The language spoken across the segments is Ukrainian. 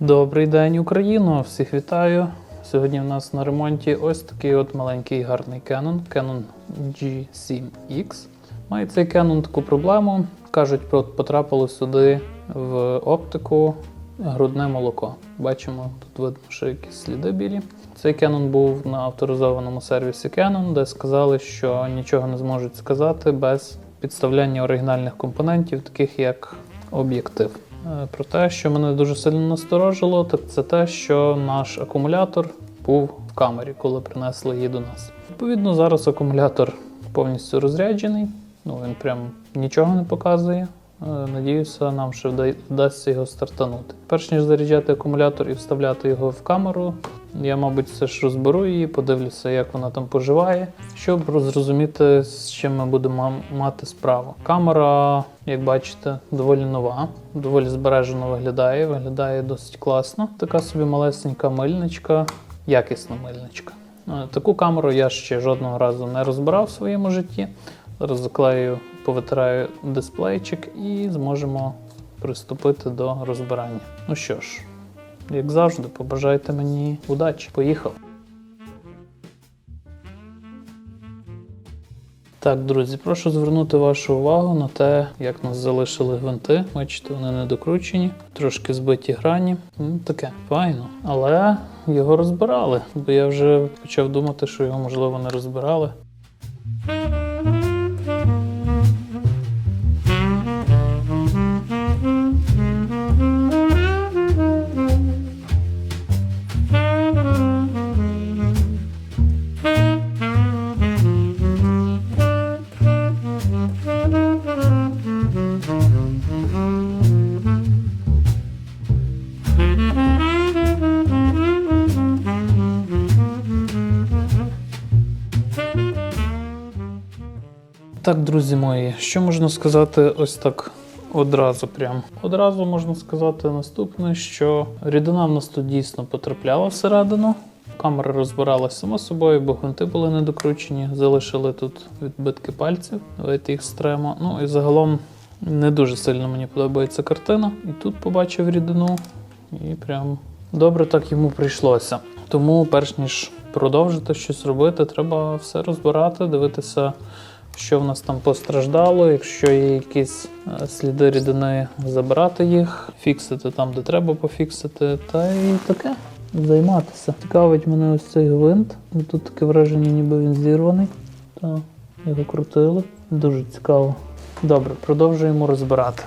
Добрий день, Україно! Всіх вітаю! Сьогодні в нас на ремонті ось такий от маленький гарний Canon, Canon G7X. Має цей Canon таку проблему. Кажуть, потрапило сюди в оптику грудне молоко. Бачимо, тут видно, що якісь сліди білі. Цей Canon був на авторизованому сервісі Canon, де сказали, що нічого не зможуть сказати без підставляння оригінальних компонентів, таких як об'єктив. Е, Про те, що мене дуже сильно насторожило, так це те, що наш акумулятор був в камері, коли принесли її до нас. Відповідно, зараз акумулятор повністю розряджений. Ну він прям нічого не показує. Е, Надіюся, нам ще вда- вдасться його стартанути. Перш ніж заряджати акумулятор і вставляти його в камеру, я, мабуть, все ж розберу її, подивлюся, як вона там поживає, щоб зрозуміти, з чим ми будемо мати справу. Камера, як бачите, доволі нова, доволі збережено виглядає, виглядає досить класно. Така собі малесенька мильничка, якісна мильничка. Е, Таку камеру я ще жодного разу не розбирав в своєму житті. Зараз заклею, повитираю дисплейчик і зможемо приступити до розбирання. Ну що ж, як завжди, побажайте мені удачі. Поїхав. Так, друзі, прошу звернути вашу увагу на те, як нас залишили гвинти. Бачите, вони не докручені, трошки збиті грані. Ну, таке файно. Але його розбирали, бо я вже почав думати, що його можливо не розбирали. Так, друзі мої, що можна сказати ось так одразу прям. Одразу можна сказати наступне, що рідина в нас тут дійсно потрапляла всередину. Камера розбиралася само собою, бо гвинти були недокручені, залишили тут відбитки пальців. Давайте їх стремо. Ну і загалом не дуже сильно мені подобається картина. І тут побачив рідину, і прям добре так йому прийшлося. Тому, перш ніж продовжити щось робити, треба все розбирати, дивитися, що в нас там постраждало. Якщо є якісь е, сліди рідини, забирати їх, фіксити там, де треба пофіксити, та і таке. Займатися. Цікавить мене ось цей гвинт. Тут таке враження, ніби він зірваний. Та його крутили. Дуже цікаво. Добре, продовжуємо розбирати.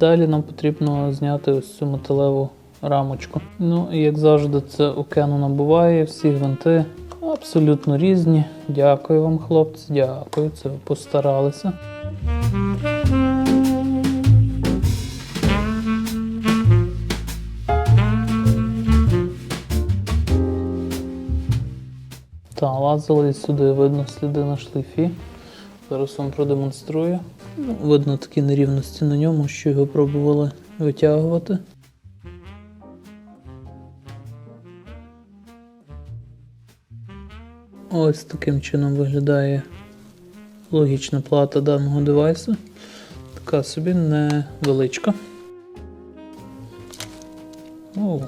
Далі нам потрібно зняти ось цю металеву рамочку. Ну і як завжди, це у Canon буває. Всі гвинти абсолютно різні. Дякую вам, хлопці, дякую. Це ви постаралися. Та, лазили сюди, видно сліди на шлейфі. Зараз вам продемонструю. Видно такі нерівності на ньому, що його пробували витягувати. Ось таким чином виглядає логічна плата даного девайсу. Така собі невеличка. Оу.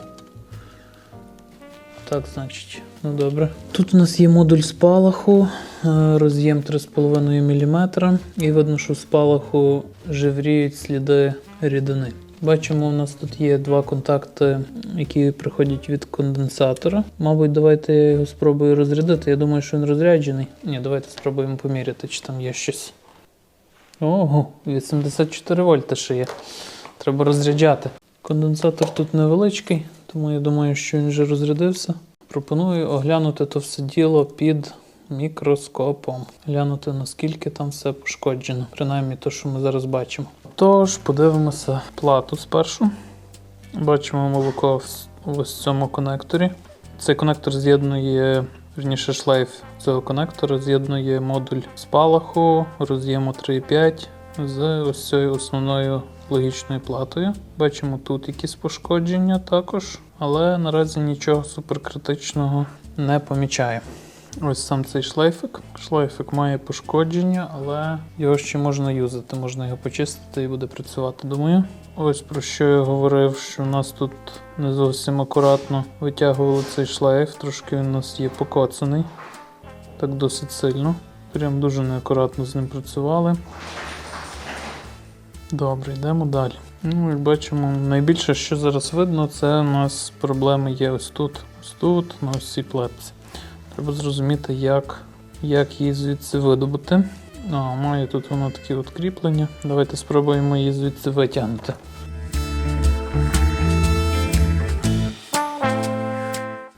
Так, значить, ну добре. Тут у нас є модуль спалаху, е, роз'єм 3,5 мм, і видно, що спалаху живріють сліди рідини. Бачимо, у нас тут є два контакти, які приходять від конденсатора. Мабуть, давайте я його спробую розрядити. Я думаю, що він розряджений. Ні, давайте спробуємо поміряти, чи там є щось. Ого, 84 вольта ще є. Треба розряджати. Конденсатор тут невеличкий, тому я думаю, що він вже розрядився. Пропоную оглянути то все діло під мікроскопом. Глянути, наскільки там все пошкоджено, принаймні те, що ми зараз бачимо. Тож, подивимося плату спершу. Бачимо молоко в ось цьому конекторі. Цей конектор з'єднує, верніше шлейф цього конектора з'єднує модуль спалаху роз'єму 3.5 з ось цією основною логічною платою. Бачимо тут якісь пошкодження також, але наразі нічого суперкритичного не помічаю. Ось сам цей шлейфик. Шлейфик має пошкодження, але його ще можна юзати, можна його почистити і буде працювати, думаю. Ось про що я говорив, що в нас тут не зовсім акуратно витягували цей шлейф, трошки він у нас є покоцаний. Так досить сильно. Прям дуже неакуратно з ним працювали. Добре, йдемо далі. Ну, як бачимо, найбільше, що зараз видно, це у нас проблеми є ось тут, ось тут, на ось цій платці. Треба зрозуміти, як, як її звідси видобути. А, має тут воно такі кріплення. Давайте спробуємо її звідси витягнути.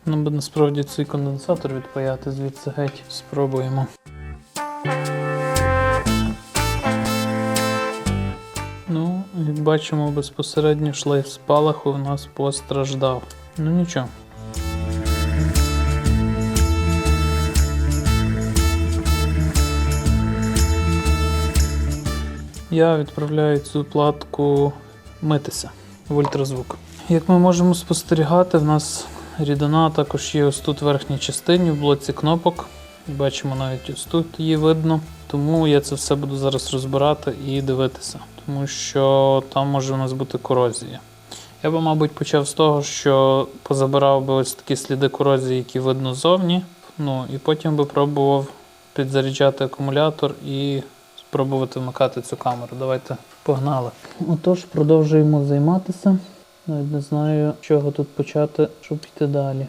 Нам би насправді цей конденсатор відпаяти звідси геть. Спробуємо. Ну, як бачимо, безпосередньо шлейф спалаху у нас постраждав. Ну нічого. Я відправляю цю платку митися в ультразвук. Як ми можемо спостерігати, в нас рідина також є ось тут в верхній частині, в блоці кнопок. Бачимо навіть ось тут її видно. Тому я це все буду зараз розбирати і дивитися, тому що там може у нас бути корозія. Я би, мабуть, почав з того, що позабирав би ось такі сліди корозії, які видно ззовні. Ну і потім би пробував підзаряджати акумулятор і спробувати вмикати цю камеру. Давайте погнали. Отож, продовжуємо займатися. Навіть не знаю, чого тут почати, щоб піти далі.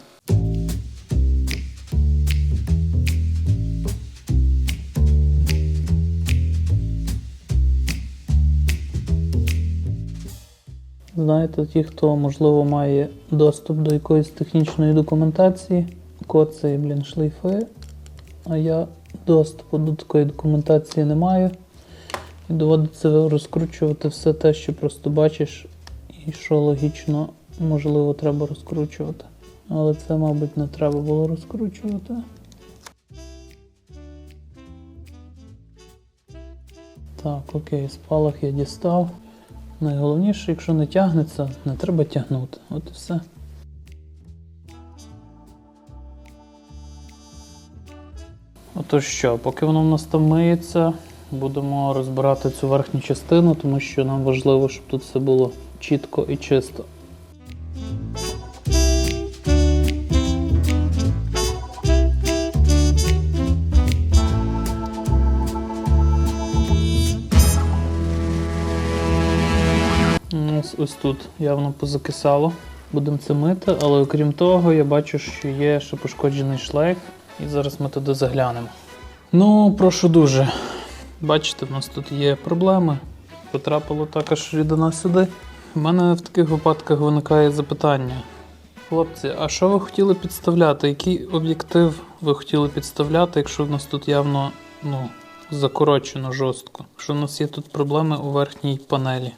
Знаєте, ті, хто можливо має доступ до якоїсь технічної документації, коцає, блін, шлейфи, а я доступу до такої документації не маю. І доводиться розкручувати все те, що просто бачиш, і що логічно, можливо, треба розкручувати. Але це, мабуть, не треба було розкручувати. Так, окей, спалах я дістав. Найголовніше, якщо не тягнеться, не треба тягнути. От і все. Отож що, поки воно в нас там миється, будемо розбирати цю верхню частину, тому що нам важливо, щоб тут все було чітко і чисто. У нас ось тут явно позакисало. Будемо це мити, але окрім того, я бачу, що є ще пошкоджений шлейф, і зараз ми туди заглянемо. Ну, прошу дуже. Бачите, в нас тут є проблеми. Потрапило також рідина сюди. У мене в таких випадках виникає запитання. Хлопці, а що ви хотіли підставляти? Який об'єктив ви хотіли підставляти, якщо в нас тут явно ну, закорочено жорстко? Якщо в нас є тут проблеми у верхній панелі?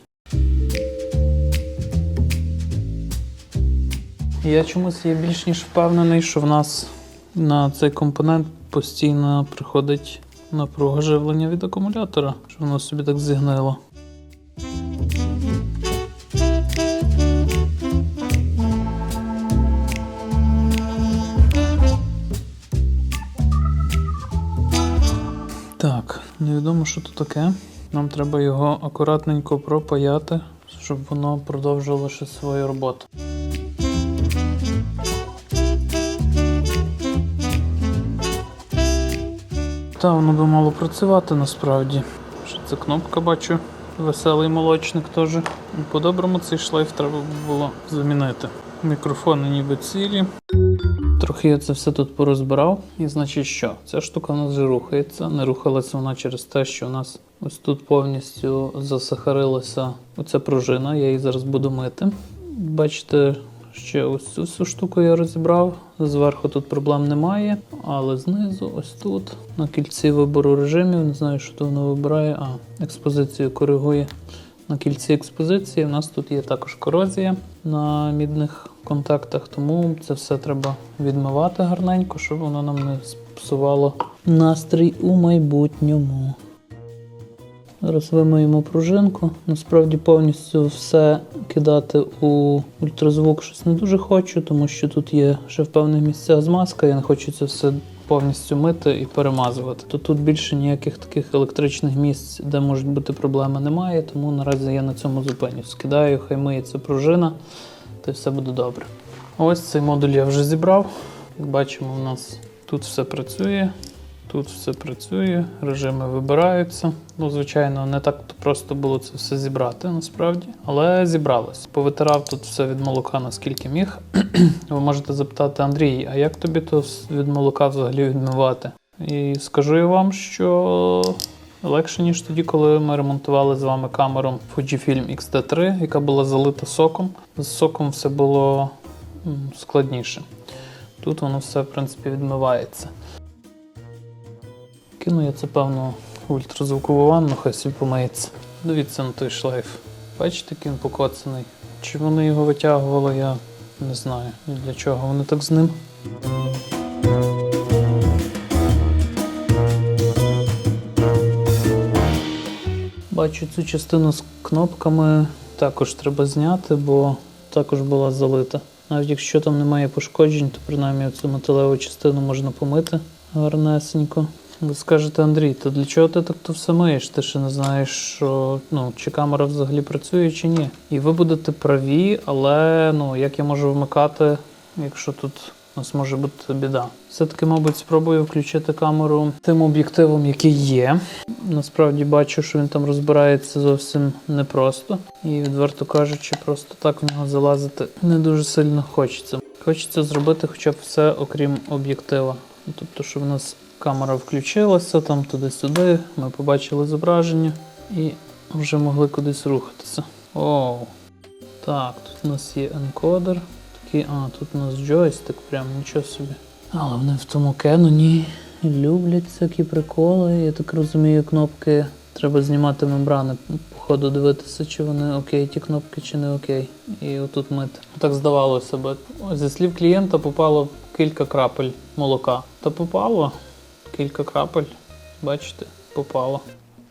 Я чомусь є більш ніж впевнений, що в нас на цей компонент постійно приходить напруга живлення від акумулятора, що воно собі так зігнило. Так, невідомо, що тут таке. Нам треба його акуратненько пропаяти, щоб воно продовжило ще свою роботу. Та воно би мало працювати насправді. Що це кнопка бачу. Веселий молочник теж. По-доброму цей шлейф треба було замінити. Мікрофони ніби цілі. Трохи я це все тут порозбирав. І значить що? Ця штука у нас вже рухається. Не рухалася вона через те, що у нас ось тут повністю засахарилася оця пружина. Я її зараз буду мити. Бачите, ще ось цю всю штуку я розібрав. Зверху тут проблем немає, але знизу, ось тут, на кільці вибору режимів, не знаю, що то воно вибирає. А, експозицію коригує. На кільці експозиції у нас тут є також корозія на мідних контактах, тому це все треба відмивати гарненько, щоб воно нам не псувало настрій у майбутньому. Зараз вимиємо пружинку. Насправді повністю все кидати у ультразвук щось не дуже хочу, тому що тут є ще в певних місцях змазка. Я не хочу це все повністю мити і перемазувати. То тут більше ніяких таких електричних місць, де можуть бути проблеми, немає, тому наразі я на цьому зупинюсь. Скидаю, хай миється пружина, й все буде добре. Ось цей модуль я вже зібрав. Як бачимо, у нас тут все працює. Тут все працює, режими вибираються. Ну, звичайно, не так просто було це все зібрати насправді, але зібралось. Повитирав тут все від молока наскільки міг. Ви можете запитати Андрій, а як тобі то від молока взагалі відмивати? І скажу я вам, що легше, ніж тоді, коли ми ремонтували з вами камеру Fujifilm X-T3, яка була залита соком. З соком все було складніше. Тут воно все, в принципі, відмивається. Кину я це, певно, ультразвукову ванну, хай собі помиється. Дивіться на той шлейф. Бачите, він покоцаний. Чи вони його витягували, я не знаю. І для чого вони так з ним. Бачу цю частину з кнопками також треба зняти, бо також була залита. Навіть якщо там немає пошкоджень, то принаймні цю металеву частину можна помити гарнесенько. Ви скажете, Андрій, то для чого ти так то все миєш? Ти ще не знаєш, що ну, чи камера взагалі працює, чи ні. І ви будете праві, але ну, як я можу вмикати, якщо тут у нас може бути біда. Все-таки, мабуть, спробую включити камеру тим об'єктивом, який є. Насправді бачу, що він там розбирається зовсім непросто. І, відверто кажучи, просто так в нього залазити не дуже сильно хочеться. Хочеться зробити хоча б все, окрім об'єктива. Ну, Тобто, що в нас камера включилася, там туди-сюди, ми побачили зображення і вже могли кудись рухатися. Оу. Так, тут у нас є енкодер. Такий, а, тут у нас джойстик, прям нічого собі. Але вони в тому кеноні люблять всякі приколи. Я так розумію, кнопки треба знімати мембрани, походу дивитися, чи вони окей, ті кнопки, чи не окей. І отут мити. Так здавалося б. Ось Зі слів клієнта попало кілька крапель молока. Та попало кілька крапель. Бачите, попало.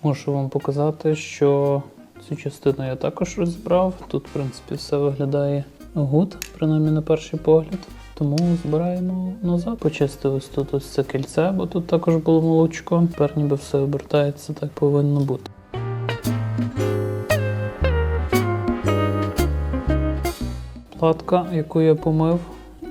Можу вам показати, що цю частину я також розібрав. Тут, в принципі, все виглядає гуд, принаймні на перший погляд. Тому збираємо назад. Почистив ось тут ось це кільце, бо тут також було молочко. Тепер ніби все обертається, так повинно бути. Платка, яку я помив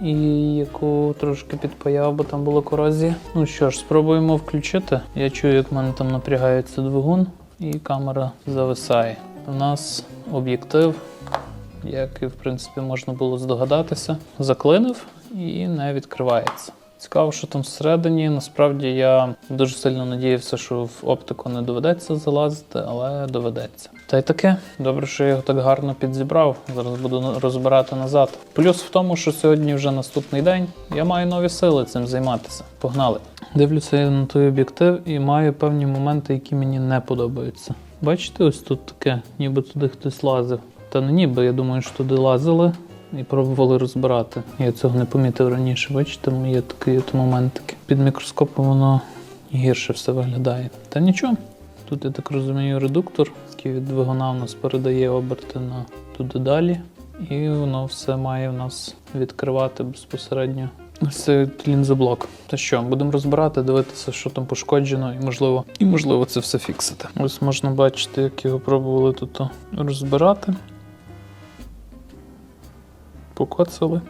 і яку трошки підпаяв, бо там була корозія. Ну що ж, спробуємо включити. Я чую, як в мене там напрягається двигун, і камера зависає. У нас об'єктив, як і в принципі можна було здогадатися, заклинив і не відкривається. Цікаво, що там всередині. Насправді я дуже сильно надіявся, що в оптику не доведеться залазити, але доведеться. Та й таке. Добре, що я його так гарно підзібрав. Зараз буду розбирати назад. Плюс в тому, що сьогодні вже наступний день. Я маю нові сили цим займатися. Погнали. Дивлюся я на той об'єктив і маю певні моменти, які мені не подобаються. Бачите, ось тут таке, ніби туди хтось лазив. Та не ніби, я думаю, що туди лазили і пробували розбирати. Я цього не помітив раніше. Бачите, є такий от моментик. Під мікроскопом воно гірше все виглядає. Та нічого. Тут, я так розумію, редуктор, який від двигуна в нас передає оберти на туди далі. І воно все має в нас відкривати безпосередньо. Ось лінзоблок. Та що, будемо розбирати, дивитися, що там пошкоджено, і можливо, і можливо це все фіксити. Ось можна бачити, як його пробували тут розбирати. Покоцали.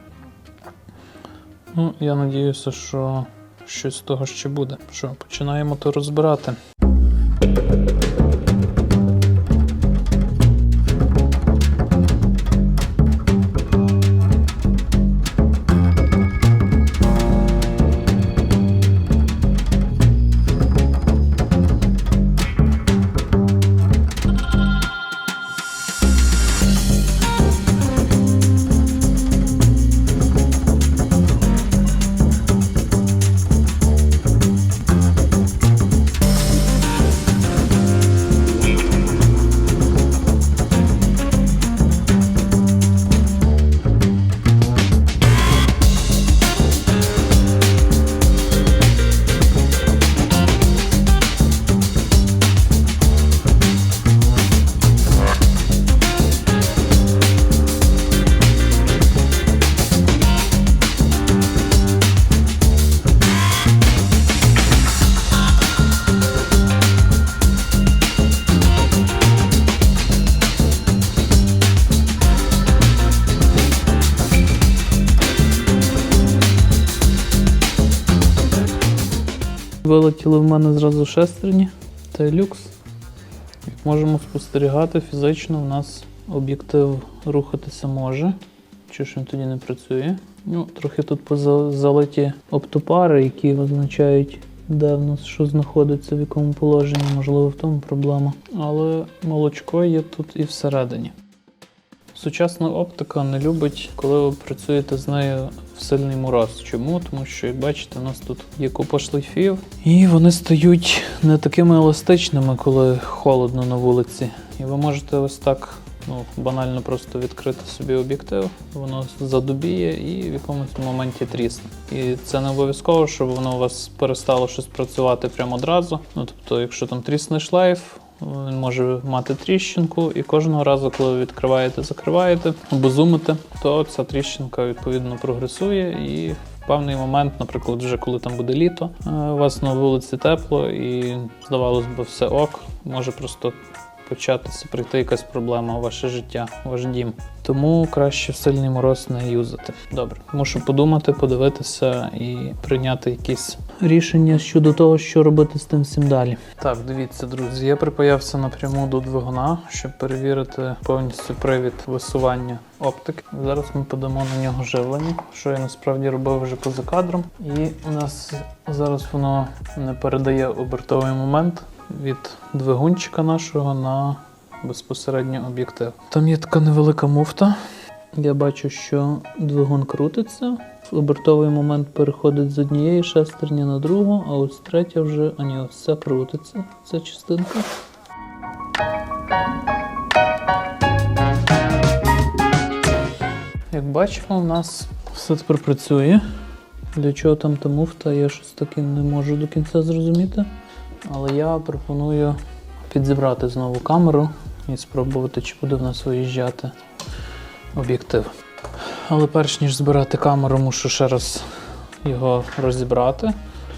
Ну, я надіюся, що щось з того ще буде. Що, починаємо то розбирати. Вилетіли в мене зразу шестерні та люкс. Як можемо спостерігати, фізично у нас об'єктив рухатися може. Чи ж він тоді не працює? Ну, трохи тут залиті оптопари, які означають, де в нас що знаходиться, в якому положенні, можливо, в тому проблема. Але молочко є тут і всередині. Сучасна оптика не любить, коли ви працюєте з нею в сильний мороз. Чому? Тому що, як бачите, у нас тут є купа шлейфів, і вони стають не такими еластичними, коли холодно на вулиці. І ви можете ось так ну, банально просто відкрити собі об'єктив, воно задубіє і в якомусь моменті трісне. І це не обов'язково, щоб воно у вас перестало щось працювати прямо одразу. Ну тобто, якщо там трісне шлейф, він може мати тріщинку, і кожного разу, коли ви відкриваєте, закриваєте або зумите, то ця тріщинка відповідно прогресує і. Певний момент, наприклад, вже коли там буде літо, е, у вас на вулиці тепло і здавалось би все ок, може просто початися прийти якась проблема у ваше життя, ваш дім. Тому краще в сильний мороз не юзати. Добре, мушу подумати, подивитися і прийняти якісь рішення щодо того, що робити з тим всім далі. Так, дивіться, друзі, я припаявся напряму до двигуна, щоб перевірити повністю привід висування оптики. Зараз ми подамо на нього живлення, що я насправді робив вже поза кадром. І у нас зараз воно не передає обертовий момент від двигунчика нашого на безпосередньо об'єктив. Там є така невелика муфта. Я бачу, що двигун крутиться. Обертовий момент переходить з однієї шестерні на другу, а ось третя вже, а ні, ось це крутиться, ця частинка. Як бачимо, у нас все тепер працює. Для чого там та муфта, я щось таки не можу до кінця зрозуміти. Але я пропоную підзібрати знову камеру і спробувати, чи буде в нас виїжджати об'єктив. Але перш ніж збирати камеру, мушу ще раз його розібрати,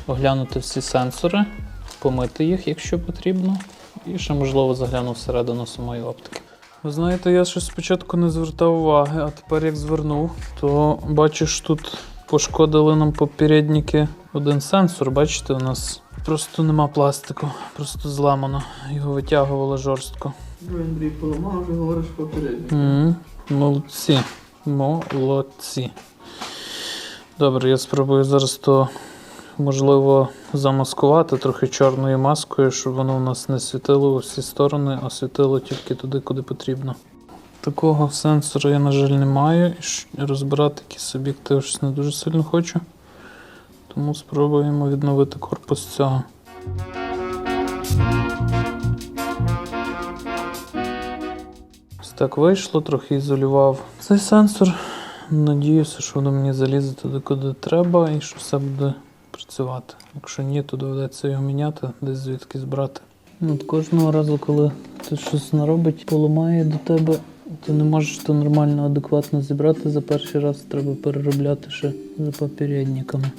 оглянути всі сенсори, помити їх, якщо потрібно, і ще, можливо, загляну всередину самої оптики. Ви знаєте, я щось спочатку не звертав уваги, а тепер як звернув, то бачу, тут пошкодили нам попередники один сенсор. Бачите, у нас просто нема пластику, просто зламано. Його витягувало жорстко. Ну, Андрій поламав, вже говориш попередньо. Молодці. Молодці. Добре, я спробую зараз то, можливо, замаскувати трохи чорною маскою, щоб воно у нас не світило у всі сторони, а світило тільки туди, куди потрібно. Такого сенсора я, на жаль, не маю. І розбирати якийсь об'єктив щось не дуже сильно хочу. Тому спробуємо відновити корпус цього. Ось так вийшло, трохи ізолював цей сенсор. Надіюся, що воно мені залізе туди, куди треба, і що все буде працювати. Якщо ні, то доведеться його міняти, десь звідки збрати. От кожного разу, коли ти щось наробить, поламає до тебе, ти не можеш то нормально, адекватно зібрати за перший раз, треба переробляти ще за попередниками.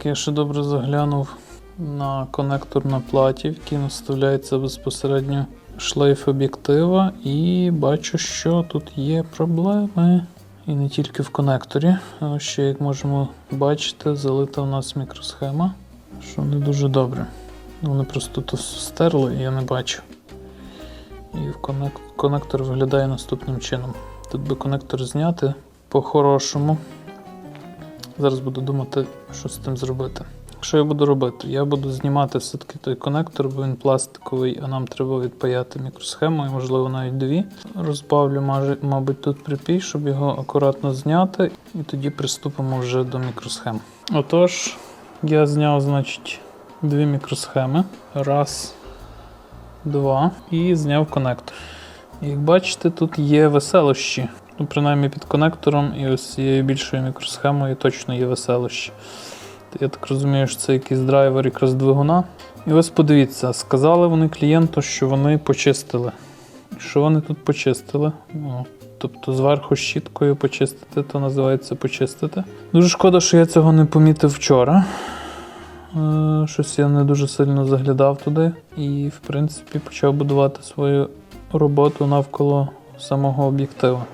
Так, Я ще добре заглянув на конектор на платі, в який наставляється безпосередньо шлейф об'єктива, і бачу, що тут є проблеми. І не тільки в конекторі. А ще, як можемо бачити, залита у нас мікросхема, що не дуже добре. Вони просто то стерли, і я не бачу. І в конек- конектор виглядає наступним чином. Тут би конектор зняти по-хорошому. Зараз буду думати, що з тим зробити. Що я буду робити? Я буду знімати все-таки той конектор, бо він пластиковий, а нам треба відпаяти мікросхему, і можливо навіть дві. Розбавлю, мабуть, тут припій, щоб його акуратно зняти, і тоді приступимо вже до мікросхем. Отож, я зняв, значить, дві мікросхеми. Раз, два. І зняв конектор. Як бачите, тут є веселощі. Ну, принаймні під конектором і ось цією більшою мікросхемою точно є веселощі. Я так розумію, що це якийсь драйвер якраз двигуна. І ось подивіться, сказали вони клієнту, що вони почистили. Що вони тут почистили? Ну, тобто зверху щіткою почистити, то називається почистити. Дуже шкода, що я цього не помітив вчора. Е, Щось я не дуже сильно заглядав туди і, в принципі, почав будувати свою роботу навколо самого об'єктива.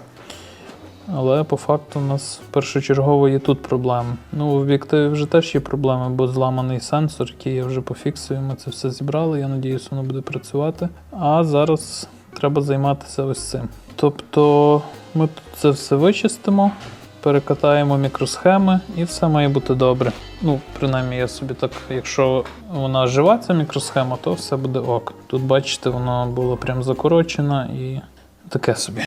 Але по факту у нас першочергово є тут проблеми. Ну, в об'єктиві вже теж є проблеми, бо зламаний сенсор, який я вже пофіксую. Ми це все зібрали. Я надіюсь, воно буде працювати. А зараз треба займатися ось цим. Тобто ми тут це все вичистимо, перекатаємо мікросхеми і все має бути добре. Ну, принаймні, я собі так, якщо вона жива, ця мікросхема, то все буде ок. Тут бачите, воно було прям закорочено і таке собі.